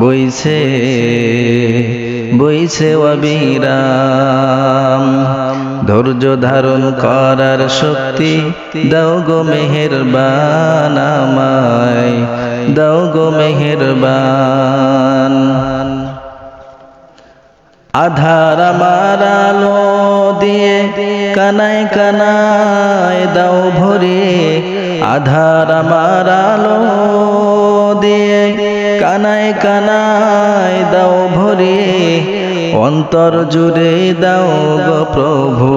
বইছে বইছে অবিরাম। ধৈর্য ধারণ করার শক্তি দাও গো মেহেরবান আমায়, দাও গো মেহেরবান। আধার আমার আলো দিয়ে কানায় কানায় দাও ভরে, আধার আমার আলো দিয়ে কানায় কানায় দাও ভরে, অন্তর জুড়ে দাও গো প্রভু,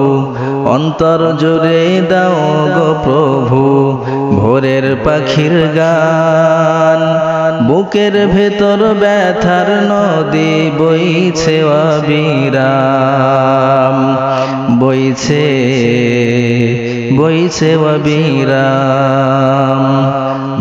অন্তর জুড়ে দাও গো প্রভু, ভোরের পাখির গান, বুকের ভেতর ব্যথার নদী বইছে অবিরাম, বইছে বইছে অবিরাম।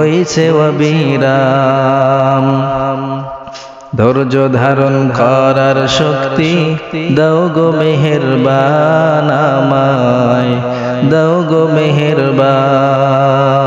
বইছে অবিরাম। ধৈর্য ধারণ করার শক্তি দাও গো মেহেরবান আমায় দাও গো মেহেরবান।